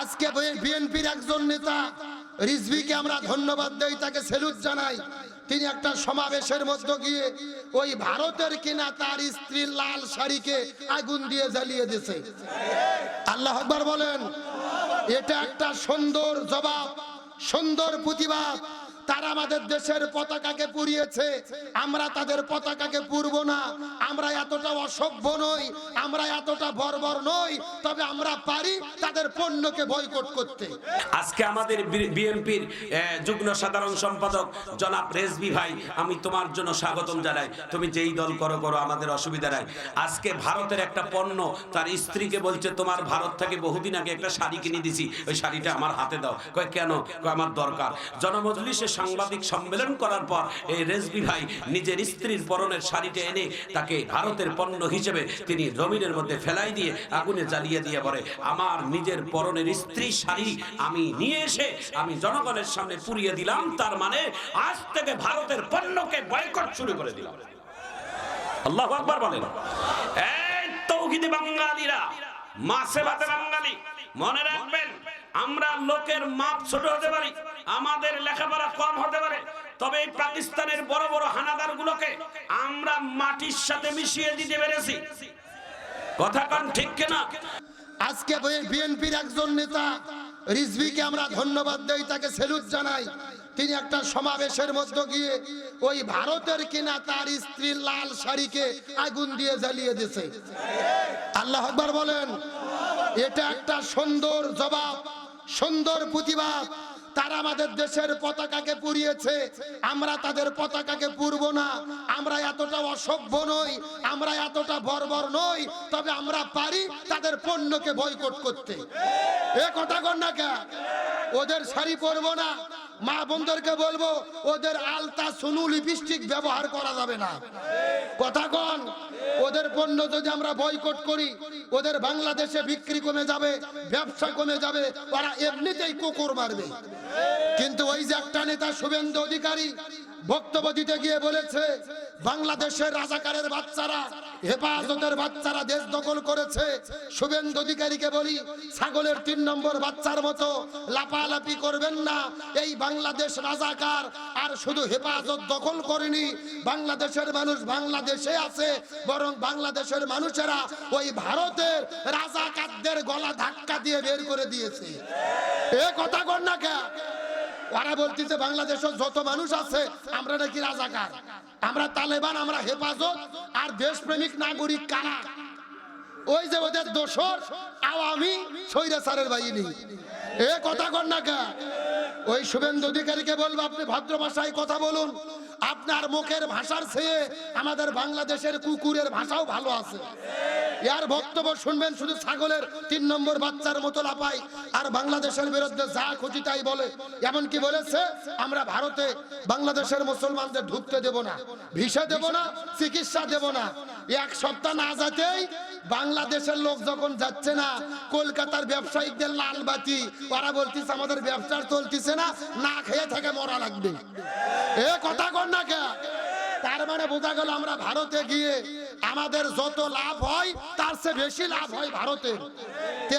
আজকে বিএনপির একজন নেতা রিজভিকে আমরা ধন্যবাদ দেই তাকে সেলুট জানাই। তিনি একটা সমাবেশের মধ্যে গিয়ে ওই ভারতের কিনা তার স্ত্রী লাল শাড়িকে আগুন দিয়ে জ্বালিয়ে দিছে আল্লাহ আকবার বলেন এটা একটা সুন্দর জবাব সুন্দর প্রতিবাদ। তারা আমাদের দেশের পতাকাকে পুড়িয়েছে। আমরা তাদের পতাকাকে পুরব না। আমরা এতটা অসভ্য নই, আমরা এতটা বর্বর নই, তবে আমরা পারি তাদের পণ্যকে বয়কট করতে। আজকে আমাদের বিএনপির যুগ্ম সাধারণ সম্পাদক জনাব রেজবি ভাই, আমি তোমার জন্য স্বাগতম জানাই। তুমি যেই দল করো করো, আমাদের অসুবিধা নাই। আজকে ভারতের একটা পণ্য, তার স্ত্রীকে বলছে, তোমার ভারত থেকে বহুদিন আগে একটা শাড়ি কিনে দিছি, ওই শাড়িটা আমার হাতে দাও। কয়, কেন? আমার দরকার। জনমজলিসে সাংবাদিক সম্মেলন করার পর এই রেজবি ভাই নিজের স্ত্রীর পরনের শাড়িটা এনে তাকে ভারতের পণ্য হিসেবে তিনি জমিনের মধ্যে ফেলাই দিয়ে আগুনে জ্বালিয়ে দিয়ে বলে, আমার নিজের পরনের স্ত্রী শাড়ি আমি নিয়ে এসে আমি জনগণের সামনে পুড়িয়ে দিলাম। তার মানে আজ থেকে ভারতের পণ্যকে বয়কট শুরু করে দিলাম। আল্লাহ আকবার বলেন। এই তৌহিদি বাঙালিরা মাসে ভাতে বাঙালি, মনে রাখবেন, আমরা লোকের মাপ ছোট হতে পারি। আমাদের লেখাপড়া কম হতে পারে, তবে এই পাকিস্তানের বড় বড় হানাদার গুলোকে আমরা মাটির সাথে মিশিয়ে দিতে পেরেছি। কথা কান ঠিক কিনা? আজকে বিএনপির একজন নেতা রিজভিকে আমরা ধন্যবাদ দেই, তাকে সেলুট জানাই। তিনি একটা সমাবেশের মধ্যে গিয়ে ওই ভারতের কিনা তার স্ত্রীর লাল শাড়িকে আগুন দিয়ে জ্বালিয়ে দিয়েছে। আল্লাহ আকবার বলেন, এটা একটা সুন্দর জবাব, সুন্দর প্রতিবাদ। তারা আমাদের দেশের পতাকাকে পুড়িয়েছে। আমরা তাদের পতাকাকে পুরব না। আমরা এতটা অসভ্য নই, আমরা এতটা বর্বর নই, তবে আমরা পারি তাদের পণ্যকে বয়কট করতে। এ কথা কর না কে ওদের শাড়ি পরবো না। মা বোনদেরকে বলব, ওদের আলতা সুনু লিপস্টিক ব্যবহার করা যাবে না। কথা কন, ওদের পণ্য যদি আমরা বয়কট করি, ওদের বাংলাদেশে বিক্রি কমে যাবে, ব্যবসা কমে যাবে, ওরা এমনিতেই কুকুর মারবে। কিন্তু ওই যে একটা নেতা শুভেন্দু অধিকারী বক্তব্য দিতে গিয়ে বলেছে, বাংলাদেশের রাজাকারের বাচ্চারা হেফাজতের বাচ্চারা দেশ দখল করেছে। শুভেন্দু অধিকারীকে বলি, ছাগলের তিন নম্বর বাচ্চার মতো লাপালাপি করবেন না। এই বাংলাদেশ রাজাকার, আর শুধু হেফাজত দখল করেনি, বাংলাদেশের মানুষ বাংলাদেশে আছে, বরং বাংলাদেশের মানুষেরা ওই ভারতের রাজাকারদের গলা ধাক্কা দিয়ে বের করে দিয়েছে। এ কথা কর না কে? ওরা বলতেছে, বাংলাদেশের যত মানুষ আছে, আমরা নাকি রাজাকার। আমরা তালেবান, আমরা হেফাজত, আর দেশপ্রেমিক নাগরিক কারা? ওই যে ওদের দোষর আওয়ামী স্বৈরাচারের বাহিনী। এ কথা কর না কে? ওই শুভেন্দু অধিকারীকে বলব, আপনি ভদ্র ভাষায় কথা বলুন। আপনার মুখের ভাষার চেয়ে আমাদের বাংলাদেশের কুকুরের ভাষাও ভালো আছে। ইয়ার বক্তব্য শুনবেন শুধু ছাগলের তিন নম্বর বাচ্চার মতো লাপাই আর বাংলাদেশের বিরুদ্ধে যা খুশি তাই বলে। এমন কি বলেছে, আমরা ভারতে বাংলাদেশের মুসলমানদের ঢুকতে দেব না, ভিসা দেব না, চিকিৎসা দেব না। এক সপ্তাহ না যেতেই বাংলাদেশের লোক যখন যাচ্ছে না, কলকাতার ব্যবসায়িকদের লাল বাতি, ওরা বলতিস আমাদের ব্যবসার চলতিছে না না খেয়ে থেকে মরা লাগবে। এ কথা কর না কে? তার মানে বোঝা গেল আমরা ভারতে গিয়ে আমাদের যত লাভ হয়, তার চেয়ে বেশি লাভ হয় ভারতে।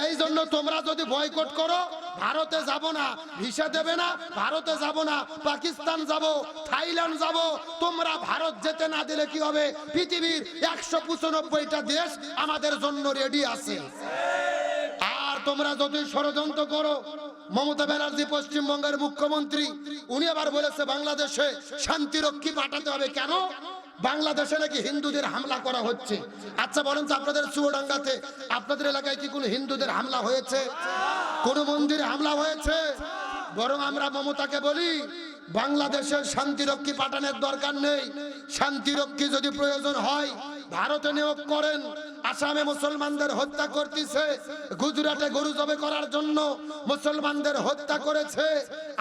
এই জন্য তোমরা যদি বয়কট করো, ভারতে যাব না, ভিসা দেবে না, ভারতে যাব না, পাকিস্তান যাব, থাইল্যান্ড যাব, তোমরা ভারত যেতে না দিলে কি হবে? পৃথিবীর একশো পঁচানব্বইটা দেশ আমাদের জন্য রেডি আছে। আর তোমরা যদি ষড়যন্ত্র করো, মমতা ব্যানার্জি পশ্চিমবঙ্গের মুখ্যমন্ত্রী, উনি আবার বলেছে বাংলাদেশে শান্তিরক্ষী পাঠাতে হবে। কেন? বাংলাদেশে নাকি হিন্দুদের হামলা করা হচ্ছে? আচ্ছা বলেন তো আপনাদের চুয়াডাঙ্গাতে, আপনাদের এলাকায় কি কোনো হিন্দুদের হামলা হয়েছে? কোন মন্দিরে হামলা হয়েছে? বরং আমরা মমতাকে বলি বাংলাদেশের শান্তিরক্ষী পাঠানোর দরকার নেই। শান্তিরক্ষী যদি প্রয়োজন হয়, ভারতে নিয়োগ করেন। আসামে মুসলমানদের হত্যা করতেছে, গুজরাটে গরু জবে করার জন্য মুসলমানদের হত্যা করেছে।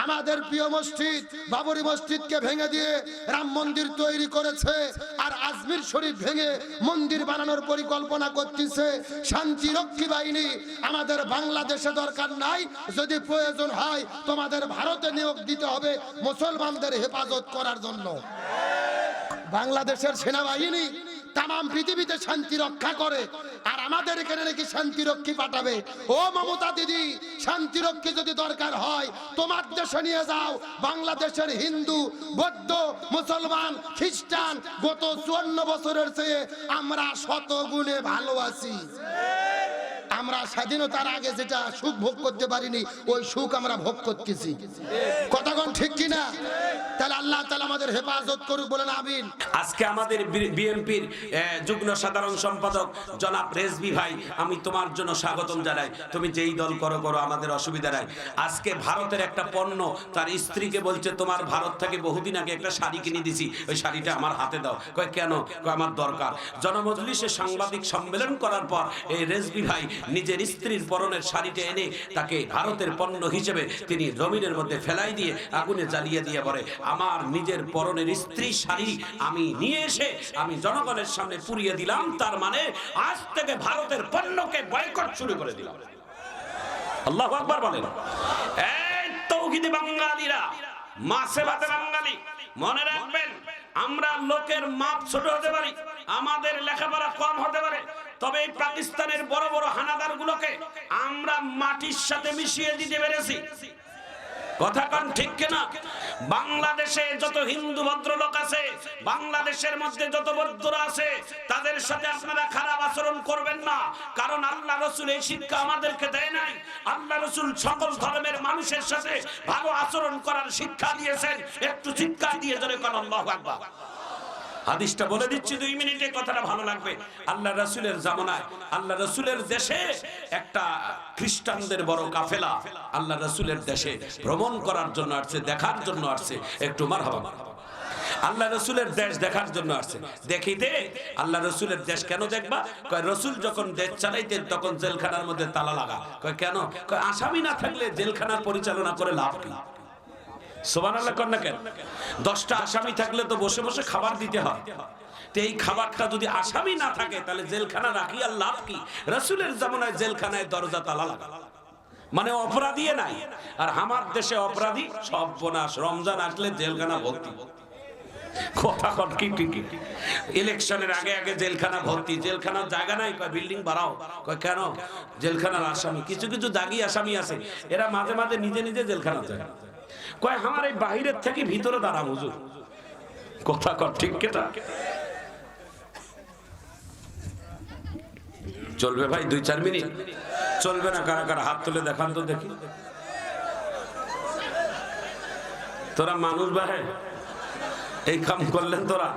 আমাদের প্রিয় মসজিদ, বাবরি মসজিদকে ভেঙে দিয়ে রাম মন্দির তৈরি করেছে আর আজমির শরীফ ভেঙে মন্দির বানানোর পরিকল্পনা করতেছে। শান্তিরক্ষী বাহিনী, আমাদের বাংলাদেশে দরকার নাই, যদি প্রয়োজন হয় তোমাদের ভারতে নিয়োগ দিতে হবে মুসলমানদের হেফাজত করার জন্য। বাংলাদেশের সেনাবাহিনী তাম পৃথিবীতে শান্তি রক্ষা করে, আর আমাদের এখানে নাকি শান্তিরক্ষী পাঠাবে। ও মমতা দিদি শান্তিরক্ষী যদি দরকার হয়, তোমার দেশে নিয়ে যাও। বাংলাদেশের হিন্দু, বৌদ্ধ, মুসলমান, খ্রিস্টান, গত চুয়ান্ন বছরের চেয়ে আমরা শত গুণে ভালো আছি। আমরা স্বাধীনতার আগে যেটা সুখ ভোগ করতে পারিনি, ওই সুখ আমরা ভোগ করতেছি। কথাগণ ঠিক কিনা? তাহলে আল্লাহ তাআলা আমাদের হেফাজত করুক, বলেন আমিন। আজকে আমাদের বিএনপির যুগ্ম সাধারণ সম্পাদক জনাব রেজবি ভাই, আমি তোমার জন্য স্বাগতম জানাই। তুমি যেই দল করো করো, আমাদের অসুবিধা নাই। আজকে ভারতের একটা পণ্য, তার স্ত্রীকে বলছে, তোমার ভারত থেকে বহুদিন আগে একটা শাড়ি কিনে দিছি, ওই শাড়িটা আমার হাতে দাও। কয়, কেন? আমার দরকার। জনমজলিসে সাংবাদিক সম্মেলন করার পর, এই রেজবি ভাই নিজের স্ত্রীর পরনের শাড়িটা এনে তাকে ভারতের পণ্য হিসেবে তিনি জমিনের মধ্যে ফেলাই দিয়ে আগুনে জ্বালিয়ে দিয়ে বলে, আমার নিজের পরনের স্ত্রী শাড়ি আমি নিয়ে এসে আমি জনগণের সামনে পুড়িয়ে দিলাম। তার মানে আজ থেকে ভারতের পণ্যকে বয়কট শুরু করে দিলাম। আল্লাহ আকবার বলেন। এই তৌহিদি বাঙালিরা মাসে ভাতে বাঙালি, মনে রাখবেন, আমরা লোকের মাপ ছোট হতে পারি, আমাদের লেখাপড়া কম হতে পারে তবে এই পাকিস্তানের বড় বড় হানাদার গুলোকে আমরা মাটির সাথে মিশিয়ে দিতে পেরেছি। কথা ঠিক কিনা? বাংলাদেশে যত হিন্দু ভদ্রলোক আছে, বাংলাদেশের মধ্যে যত আছে, তাদের সাথে আপনারা খারাপ আচরণ করবেন না। কারণ আল্লাহ রসুল এই শিক্ষা আমাদেরকে দেয় নাই। আল্লাহ রসুল সকল ধর্মের মানুষের সাথে ভালো আচরণ করার শিক্ষা দিয়েছেন। একটু শিক্ষা দিয়ে ধরে কারণ হাদিসটা বলে দিচ্ছি, দুই মিনিটে কথাটা ভালো লাগবে। আল্লাহ রসুলের জামানায়, আল্লাহ রসুলের দেশে একটা খ্রিস্টানদের বড় কাফেলা আল্লাহ রসুলের দেশে ভ্রমণ করার জন্য আসছে, দেখার জন্য আসছে। একটু মার হবা আল্লাহ রসুলের দেশ দেখার জন্য আসছে। দেখিতে আল্লাহ রসুলের দেশ কেন দেখবা? কয়, রসুল যখন দেশ চালাইতেন, তখন জেলখানার মধ্যে তালা লাগা। কয়, কেন? কয়, আসামি না থাকলে জেলখানার পরিচালনা করে লাভ কি? দশটা আসামি থাকলে তো বসে বসে খাবার দিতে হয়। এই খাবারটা যদি আসামি না থাকে, তাহলে জেলখানা লাভ কি? রসুলের জেলখানায় দরজা তালা মানে অপরাধী নাই। আর আমার দেশে অপরাধী সব বোনাস রমজান আসলে জেলখানা ভর্তি। কথা ইলেকশনের আগে আগে জেলখানা ভর্তি। জেলখানার জায়গা নাই। কয় বিল্ডিং বাড়াও। কয় কেন? জেলখানার আসামি। কিছু কিছু দাগি আসামি আছে। এরা মাঝে মাঝে নিজে নিজে জেলখানা যায়। কয়, আমার এই বাহিরের থেকে ভিতরে দাঁড়া হুজুর। কথা কর, ঠিক কেটা? চলবে ভাই দুই, চার মিনিট? চলবে না, কারা কারা হাত তুলে দেখান তো দেখি। তোরা মানুষ ভাই এই কাম করলেন তোরা?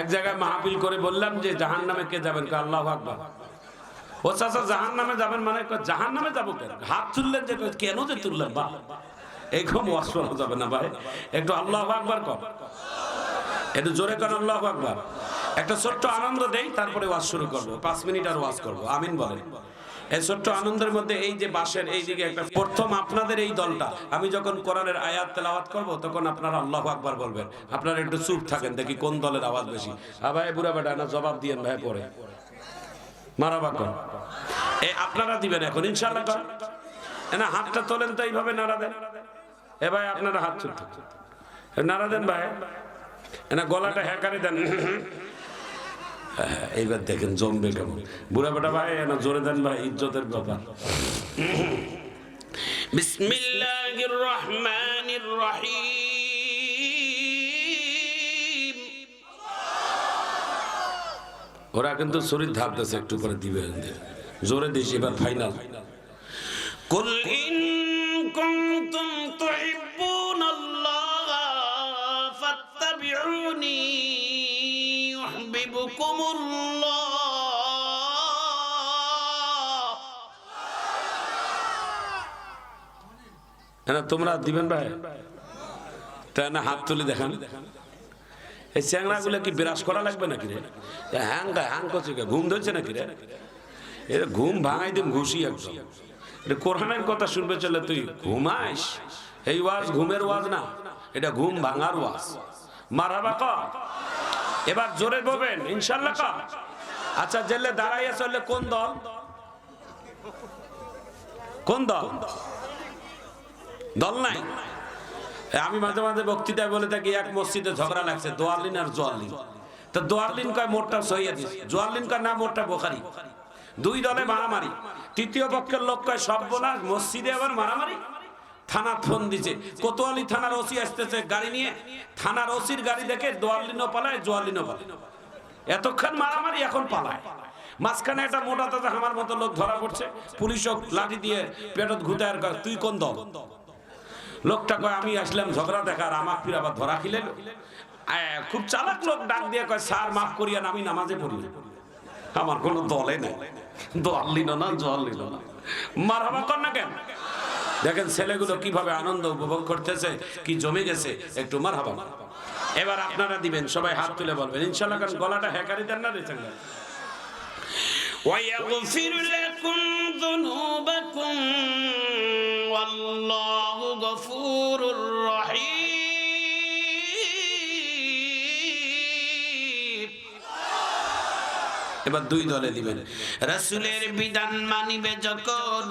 এক জায়গায় মাহফিল করে বললাম যে জাহান নামে কে যাবেন? আল্লাহ আকবার। ও চাচা জাহান নামে যাবেন মানে জাহান নামে যাব কেন? হাত তুললেন যে কেন যে তুললেন? বা এইরকম ওয়াশ করা যাবে না ভাই। একটু আল্লাহ আকবার কর একটু জোরে কর আল্লাহ আকবার। একটা ছোট্ট আনন্দ দেই, তারপরে ওয়াজ শুরু করব। পাঁচ মিনিট আর ওয়াজ করব। আমিন বলেন। এই ছোট্ট আনন্দের মধ্যে এই যে বাসের এই দিকে একটা প্রথম আপনাদের এই দলটা। আমি যখন কোরআনের আয়াত তেলাওয়াত করব, তখন আপনারা আল্লাহ আকবার বলবেন। আপনারা একটু চুপ থাকেন, দেখি কোন দলের আওয়াজ বেশি। ভাই, বুড়া বেটা, না জবাব দিয়েন ভাই পরে। মারাবা কর এ আপনারা দিবেন এখন, ইনশাআল্লাহ কর না, হাতটা তোলেন তো এইভাবে নাড়া দেন। এ ভাই আপনারা হাত নাড়া দেন ভাই। না গলাটা হ্যাকারে দেন। হ্যাঁ, এইবার দেখেন জমবে কেমন। বুড়া বেটা ভাই না জোরে দেন ভাই ইজ্জতের ব্যাপার। বিসমিল্লাহির রহমানির রহিম। ওরা কিন্তু শরীর ধাপতেছে একটু করে দিবে। জোরে দিস এবার ফাইনাল قل তোমরা দিবেন ভাই। তাই না, হাত তুলে দেখান। এই চ্যাংড়া গুলো কি বিরাজ করা লাগবে নাকি রে? হ্যাং হ্যাং করছে? ঘুম ধরছে নাকি রে? এটা ঘুম ভাঙাই দিন ঘুষি একদম। এটা কোরআনের কথা শুনবে চলে তুই। ঘুমাইস। এই ওয়াজ ঘুমের ওয়াজ না, এটা ঘুম ভাঙার ওয়াজ। মারাবা ক? এবার জোরে বলবেন ইনশাল্লাহ ক? আচ্ছা জেলে দাঁড়াইয়া চললে কোন দল? কোন দল? দল নাই? আমি মাঝে মাঝে বক্তৃতায় বলে থাকি, এক মসজিদে ঝগড়া লাগছে দোয়ালিন আর জোয়ালিন তো দোয়ারলিন কয় মোটটা সহিদিস জোয়ারলিন কয় না, মোটটা বোখারি। দুই দলে মারামারি। তৃতীয় পক্ষের লোক কয় সব বোনা মসজিদে আবার মারামারি? থানা ফোন দিছে। কোতোয়ালি থানার ওসি আসতেছে গাড়ি নিয়ে। থানার ওসির গাড়ি দেখে দোয়ারলিনও পালায়, জোয়ারলিনও পালায়। এতক্ষণ মারামারি এখন পালায়। মাঝখানে একটা মোটা তাজা আমার মতো লোক ধরা পড়ছে। পুলিশও লাঠি দিয়ে পেটত কয়, তুই কোন দল? লোকটা কয় আমি আসলাম ঝগড়া দেখার আমার ফির আবার ধরা খিলে খুব চালাক লোক ডাক দিয়ে কয় স্যার মাফ করিয়ান আমি নামাজে পড়ি না। আমার কোনো দলে নেই দল লিল না জল লিল না মার হাবা কর না কেন দেখেন ছেলেগুলো কিভাবে আনন্দ উপভোগ করতেছে কি জমে গেছে একটু মার হাবা এবার আপনারা দিবেন সবাই হাত তুলে বলবেন ইনশাল্লাহ কারণ গলাটা হ্যাকারি দেন না রেছেন ويغفر لكم ذنوبكم والله غفور رحيم এবার দুই দলে দিবেন রাসূলের বিধান মানিবে যখন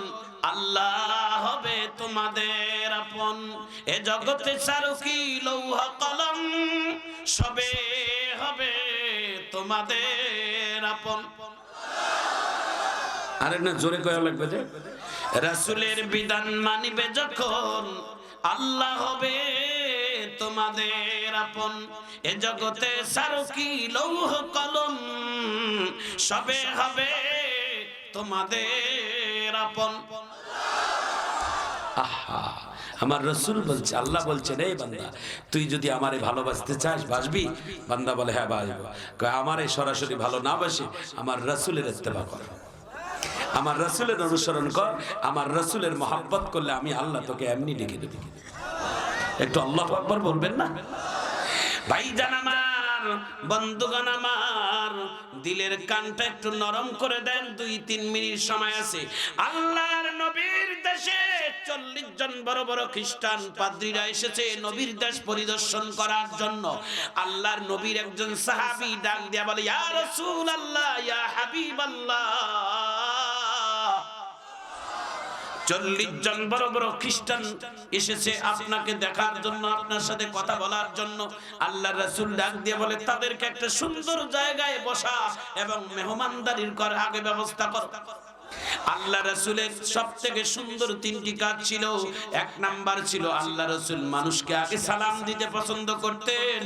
আল্লাহ হবে তোমাদের আপন এ জগতে সারুকি লৌহ কলম সবে হবে তোমাদের আপন আরে না জোরে কয়া লাগবে যে রাসূলের বিধান মানিবে যখন আল্লাহ হবে তোমাদের আপন। এ জগতে সারকি লৌহ কলম সবে হবে তোমাদের আপন। আহা, আমার রসুল বলছে, আল্লাহ বলছে রে বান্দা, তুই যদি আমারে ভালোবাসতে চাস, বাসবি? বান্দা বলে হ্যাঁ বাসবো। আমারে সরাসরি ভালো না বাসে, আমার রসুলের ইত্তেবা কর। আমার রসুলের অনুসরণ কর, আমার রসুলের মহাব্বত করলে আমি আল্লাহ তোকে এমনি ডেকে দেবো। একটু আল্লাহ আকবর বলবেন না? ভাইজান আমার, বন্ধুগণ আমার, দিলের কানটা একটু নরম করে দেন, দুই তিন মিনিট সময় আছে। আল্লাহর নবীর দেশে চল্লিশ জন বড় বড় খ্রিস্টান পাদ্রীরা এসেছে নবীর দেশ পরিদর্শন করার জন্য। আল্লাহর নবীর একজন সাহাবী ডাক দিয়া বলে, ইয়া রাসূলুল্লাহ, ইয়া হাবিবাল্লাহ। চল্লিশ জন বড় বড় খ্রিস্টান এসেছে আপনাকে দেখার জন্য, আপনার সাথে কথা বলার জন্য। আল্লাহ রাসুল ডাক দিয়ে বলে, তাদেরকে একটা সুন্দর জায়গায় বসা এবং মেহমানদারির কর আগে ব্যবস্থা কর। আল্লাহ রাসূলের সব থেকে সুন্দর তিনটি কাজ ছিল। এক নাম্বার ছিল আল্লাহ রাসূল মানুষকে আগে সালাম দিতে পছন্দ করতেন।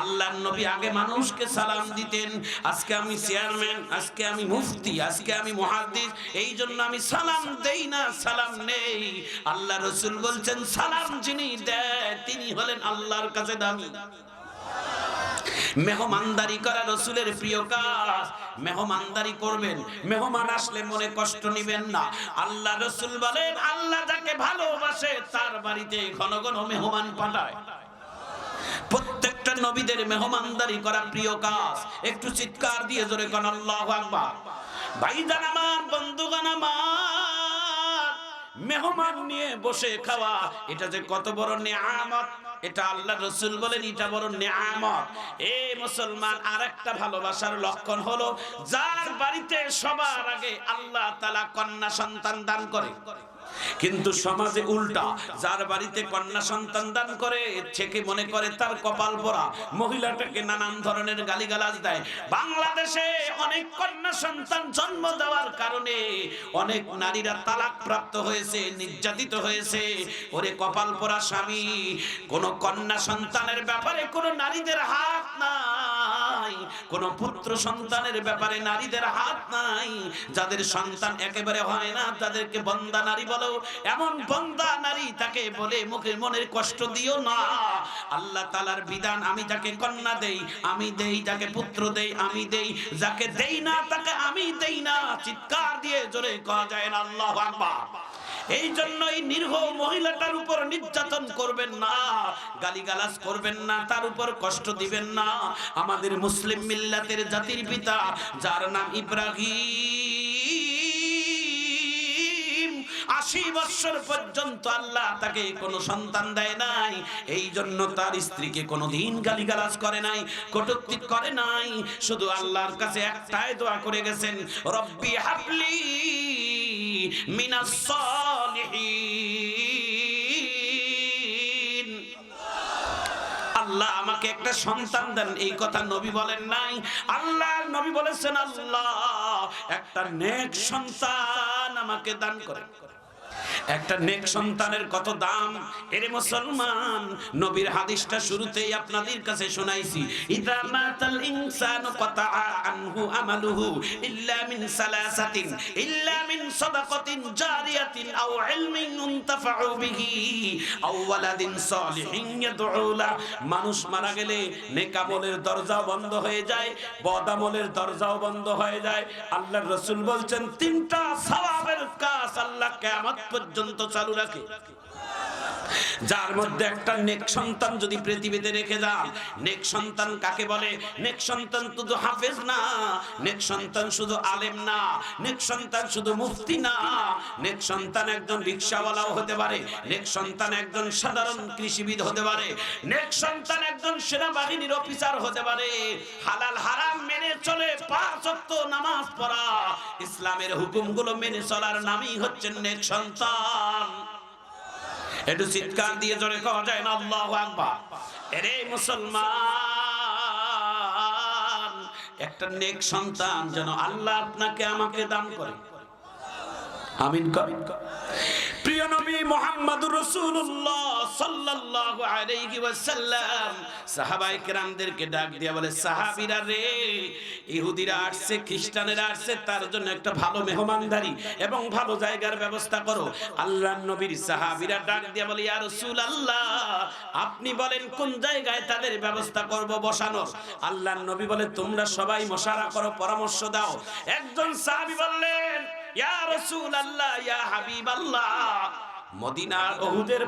আল্লাহর নবী আগে মানুষকে সালাম দিতেন। আজকে আমি চেয়ারম্যান, আজকে আমি মুফতি, আজকে আমি মুহাদ্দিস এই জন্য আমি সালাম দেই না, সালাম নেই। আল্লাহ রসুল বলছেন, সালাম যিনি দেয়, তিনি হলেন আল্লাহর কাছে দামি। মেহমানদারি করা রসুলের প্রিয় কাজ। মেহমানদারি করবেন, মেহমান আসলে মনে কষ্ট নিবেন না। আল্লাহ রসুল বলেন, আল্লাহ যাকে ভালোবাসে, তার বাড়িতে ঘন ঘন মেহমান পাঠায়। প্রত্যেকটা নবীদের মেহমানদারি করা প্রিয় কাজ। একটু চিৎকার দিয়ে জোরে কোন, আল্লাহ আকবার। ভাইজান আমার বন্ধুগান আমার, মেহমান নিয়ে বসে খাওয়া, এটা যে কত বড় নিয়ামত। এটা আল্লাহ রসুল বলেন, এটা বড় নিয়ামত। এ মুসলমান আর একটা ভালোবাসার লক্ষণ হলো, যার বাড়িতে সবার আগে আল্লাহ তালা কন্যা সন্তান দান করে। কিন্তু সমাজে উল্টা, যার বাড়িতে কন্যা সন্তান দান করে, থেকে মনে করে তার কপাল পরা মহিলাটাকে নানান ধরনের গালিগালাজ দেয়। বাংলাদেশে অনেক কন্যা সন্তান জন্ম দেওয়ার কারণে অনেক নারীরা তালাক প্রাপ্ত হয়েছে, নির্যাতিত হয়েছে। ওরে কপাল পরা স্বামী, কোন কন্যা সন্তানের ব্যাপারে কোন নারীদের হাত নাই, কোন পুত্র সন্তানের ব্যাপারে নারীদের হাত নাই। যাদের সন্তান একেবারে হয় না, তাদেরকে বন্দা নারী বলো এমন বন্দা নারী তাকে বলে মুখের মনের কষ্ট দিও না। আল্লাহ তালার বিধান, আমি যাকে কন্যা দেই, আমি দেই, যাকে পুত্র দেই, আমি দেই। যাকে দেই না, তাকে আমি দেই না। চিৎকার দিয়ে জোরে কয়া যায় না, আল্লাহ আকবার। এই জন্য এই নির্ভ মহিলাটার উপর নির্যাতন করবেন না, গালিগালাজ করবেন না, তার উপর কষ্ট দিবেন না। আমাদের মুসলিম মিল্লাতের জাতির পিতা, যার নাম ইব্রাহিম। আশি বৎসর পর্যন্ত আল্লাহ তাকে কোনো সন্তান দেয় নাই। এই জন্য তার স্ত্রীকে কোনোদিন গালিগালাজ করে নাই, কটূক্তি করে নাই। শুধু আল্লাহর কাছে একটাই দোয়া করে গেছেন, রব্বি হাবলি মিনাস আল্লাহ আমাকে একটা সন্তান দেন, এই কথা নবী বলেন নাই। আল্লাহ নবী বলেছেন, আল্লাহ, একটা নেক সন্তান আমাকে দান করে একটা নেক সন্তানের কত দাম? এরে মুসলমান, নবীর হাদিসটা শুরুতেই আপনাদের কাছে শোনাইছি। ইদা মাতাল ইনসানু কাতা আনহু আমালুহু ইল্লা মিন সালাসাতিন, ইল্লা মিন সাদাকাতিন জারিয়াতিন আও ইলমিন ইনতাফাউ বিহি, আও ওয়ালাদিন সালিহিন ইয়াদউ লা মানুষ মারা গেলে নেক আমলের দরজাও বন্ধ হয়ে যায়, বদ আমলের দরজাও বন্ধ হয়ে যায়। আল্লাহর রাসূল বলছেন, তিনটা সওয়াবের কাজ আল্লাহ কিয়ামত পর্যন্ত চালু রাখে। যার মধ্যে একটা নেক সন্তান যদি পৃথিবীতে রেখে যান, নেক সন্তান কাকে বলে? নেক সন্তান শুধু হাফেজ না, নেক সন্তান শুধু আলেম না, নেক সন্তান শুধু মুফতি না। নেক সন্তান একজন রিক্সাওয়ালাও হতে পারে, নেক সন্তান একজন সাধারণ কৃষিবিদ হতে পারে, নেক সন্তান একজন সেনাবাহিনীর অফিসার হতে পারে। হালাল হারাম মেনে চলে পাঁচ ওয়াক্ত নামাজ পড়া, ইসলামের হুকুমগুলো মেনে চলার নামই হচ্ছে নেক সন্তান। একটু চিৎকার দিয়ে জোরে কওয়া যায় না? আল্লাহু আকবার। এরে মুসলমান, একটা নেক সন্তান যেন আল্লাহ আপনাকে আমাকে দান করে। আমিন করেন প্রিয় নবী মুহাম্মদুর রাসূলুল্লাহ সাল্লাল্লাহু আলাইহি ওয়াসাল্লাম, সাহাবায়ে কেরামদেরকে ডাক বলে, সাহাবীরা রে, ইহুদিরা আসছে, খ্রিস্টানেরা আসছে, তার জন্য একটা ভালো মেহমানদারি এবং ভালো জায়গার ব্যবস্থা করো। আল্লাহর নবীর সাহাবীরা ডাক দিয়া বলে, ইয়া রাসূলুল্লাহ, আপনি বলেন কোন জায়গায় তাদের ব্যবস্থা করব বসানোর? আল্লাহর নবী বলে, তোমরা সবাই মশারা করো, পরামর্শ দাও। একজন সাহাবী বললেন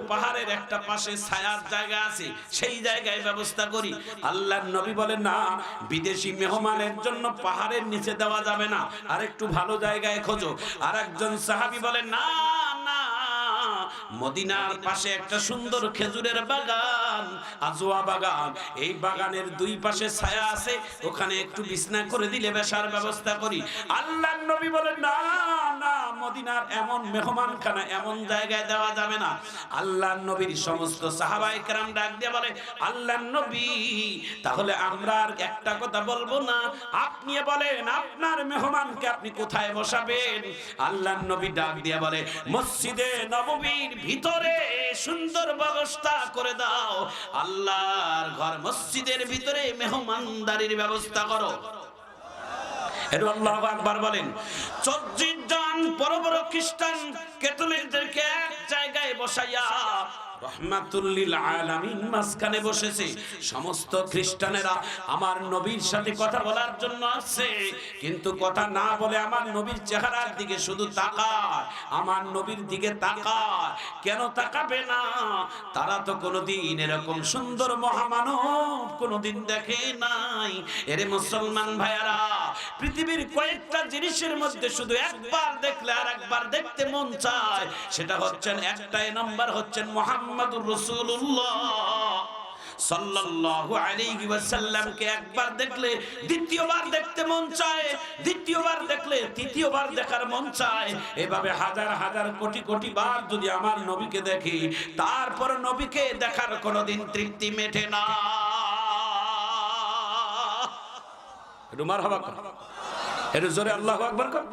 পাহাড়ের একটা পাশে ছায়ার জায়গা আছে, সেই জায়গায় ব্যবস্থা করি। নবী বলেন, না, বিদেশি মেহমানের জন্য পাহাড়ের নিচে দেওয়া যাবে না। আর একটু ভালো জায়গায় খোঁজো। আর একজন সাহাবী বলেন, না মদিনার পাশে একটা সুন্দর খেজুরের বাগান, আজোয়া বাগান। এই বাগানের দুই পাশে ছায়া আছে, ওখানে একটু বিছনা করে দিলে বেশার ব্যবস্থা করি। আল্লাহর নবী বলেন, না না, মদিনার এমন এমন জায়গায় দেওয়া যাবে না। আল্লাহর নবীর সমস্ত সাহাবাই কেরাম ডাক দিয়ে বলে, আল্লাহর নবী, তাহলে আমরা আর একটা কথা বলব না। আপনি বলেন, আপনার মেহমানকে আপনি কোথায় বসাবেন? আল্লাহর নবী ডাক দিয়ে বলে, মসজিদে নববীর ভিতরে সুন্দর ব্যবস্থা করে দাও। আল্লাহর ঘর মসজিদের ভিতরে মেহমানদারির ব্যবস্থা করো। আল্লাহ বলেন। বসাইয়া রহমাতুল্লিল আলামিন মাঝখানে বসেছে। সমস্ত খ্রিস্টানেরা আমার নবীর সাথে কথা বলার জন্য আসছে। কিন্তু কথা না বলে আমার নবীর চেহারার দিকে শুধু তাকায়, আমার নবীর দিকে তাকায়। কেন তাকাবে না? তারা তো কোনোদিন এরকম সুন্দর মহামানব কোনোদিন দেখে নাই। এরে মুসলমান ভাইয়ারা পৃথিবীর কয়েকটা জিনিসের মধ্যে শুধু একবার দেখলে আর একবার দেখতে মন চায়, সেটা হচ্ছেন একটাই নাম্বার হচ্ছেন মোহাম্মদুর রসুল্লাহ একবার দেখলে দ্বিতীয়বার দেখতে মন চায়, দ্বিতীয়বার দেখলে তৃতীয়বার দেখার মন চায়। এভাবে হাজার হাজার কোটি কোটি বার যদি আমার নবীকে দেখি, তারপর নবীকে দেখার কোনোদিন তৃপ্তি মেটে না। একটু মারহাবা কর। একটু জোরে আল্লাহ আকবর কর